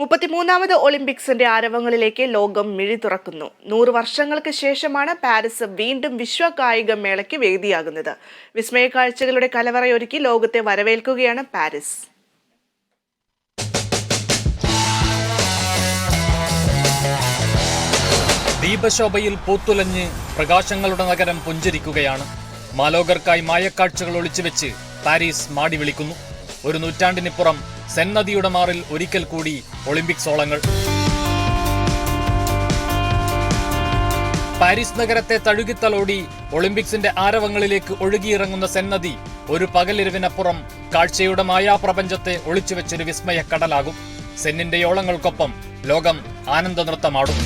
മുപ്പത്തിമൂന്നാമത് ഒളിമ്പിക്സിന്റെ ആരവങ്ങളിലേക്ക് ലോകം മിഴി തുറക്കുന്നു. നൂറ് വർഷങ്ങൾക്ക് ശേഷമാണ് പാരീസ് വീണ്ടും വിശ്വ കായിക മേളയ്ക്ക് വേദിയാകുന്നത്. വിസ്മയ കാഴ്ചകളുടെ കലവറയൊരുക്കി ലോകത്തെ വരവേൽക്കുകയാണ് പാരീസ്. ദീപശോഭയിൽ പൂത്തുലഞ്ഞ് പ്രകാശങ്ങളുടെ നഗരം പുഞ്ചിരിക്കുകയാണ്. മാലോകർക്കായി മായക്കാഴ്ചകൾ ഒളിച്ചുവെച്ച് പാരീസ് മാടി വിളിക്കുന്നു ഒരു നൂറ്റാണ്ടിനിപ്പുറം സെൻ നദിയുടെ മാറിൽ ഒരിക്കൽ കൂടി ഒളിമ്പിക്സ് സോളങ്ങൾ. പാരീസ് നഗരത്തെ തഴുകിത്തലോടി ഒളിമ്പിക്സിന്റെ ആരവങ്ങളിലേക്ക് ഒഴുകിയിറങ്ങുന്ന സെൻ നദി ഒരു പകലിരവിനപ്പുറം കാഴ്ചയുടെ മായാപ്രപഞ്ചത്തെ ഒളിച്ചുവെച്ചൊരു വിസ്മയ കടലാകും. സെന്നിന്റെ യോളങ്ങൾക്കൊപ്പം ലോകം ആനന്ദ നൃത്തമാടും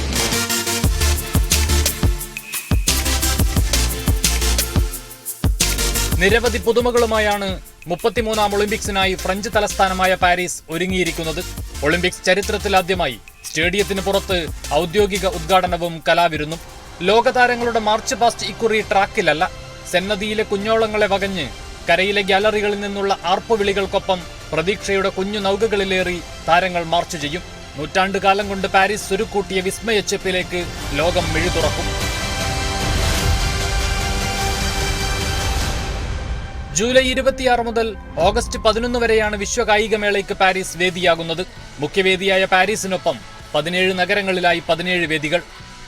നിരവധി പുതുമകളുമായാണ് മുപ്പത്തിമൂന്നാം ഒളിമ്പിക്സിനായി ഫ്രഞ്ച് തലസ്ഥാനമായ പാരീസ് ഒരുങ്ങിയിരിക്കുന്നത്. ഒളിമ്പിക്സ് ചരിത്രത്തിലാദ്യമായി സ്റ്റേഡിയത്തിന് പുറത്ത് ഔദ്യോഗിക ഉദ്ഘാടനവും കലാവിരുന്നും. ലോകതാരങ്ങളുടെ മാർച്ച് പാസ്റ്റ് ഇക്കുറി ട്രാക്കിലല്ല. സെന്നദിയിലെ കുഞ്ഞോളങ്ങളെ വകഞ്ഞ് കരയിലെ ഗ്യാലറികളിൽ നിന്നുള്ള ആർപ്പുവിളികൾക്കൊപ്പം പ്രതീക്ഷയുടെ കുഞ്ഞു നൗകകളിലേറി താരങ്ങൾ മാർച്ച് ചെയ്യും. നൂറ്റാണ്ടുകാലം കൊണ്ട് പാരീസ് സുരുക്കൂട്ടിയ വിസ്മയച്ചെപ്പിലേക്ക് ലോകം മിഴുതുറക്കും. ജൂലൈ ഇരുപത്തിയാറ് മുതൽ ഓഗസ്റ്റ് പതിനൊന്ന് വരെയാണ് വിശ്വ കായികമേളയ്ക്ക് പാരീസ് വേദിയാകുന്നത്. മുഖ്യവേദിയായ പാരീസിനൊപ്പം പതിനേഴ് നഗരങ്ങളിലായി പതിനേഴ് വേദികൾ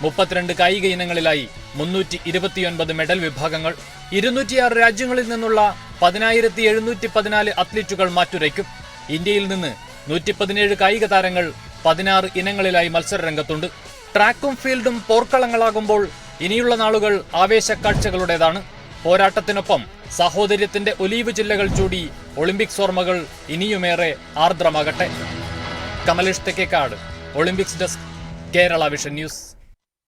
മുപ്പത്തിരണ്ട് കായിക ഇനങ്ങളിലായി മുന്നൂറ്റി ഇരുപത്തിയൊൻപത് മെഡൽ വിഭാഗങ്ങൾ ഇരുന്നൂറ്റിയാറ് രാജ്യങ്ങളിൽ നിന്നുള്ള പതിനായിരത്തി എഴുന്നൂറ്റി പതിനാല് അത്ലറ്റുകൾ മാറ്റുരയ്ക്കും. ഇന്ത്യയിൽ നിന്ന് നൂറ്റി പതിനേഴ് കായിക താരങ്ങൾ പതിനാറ് ഇനങ്ങളിലായി മത്സരരംഗത്തുണ്ട്. ട്രാക്കും ഫീൽഡും പോർക്കളങ്ങളാകുമ്പോൾ ഇനിയുള്ള നാളുകൾ ആവേശക്കാഴ്ചകളുടേതാണ്. പോരാട്ടത്തിനൊപ്പം സഹോദര്യത്തിന്റെ ഒലീവ് ജില്ലകൾ ചൂടി ഒളിമ്പിക്സ് ഓർമ്മകൾ ഇനിയുമേറെ ആർദ്രമാകട്ടെ. Kamalesh Thekkekkad Olympics desk Kerala vision news.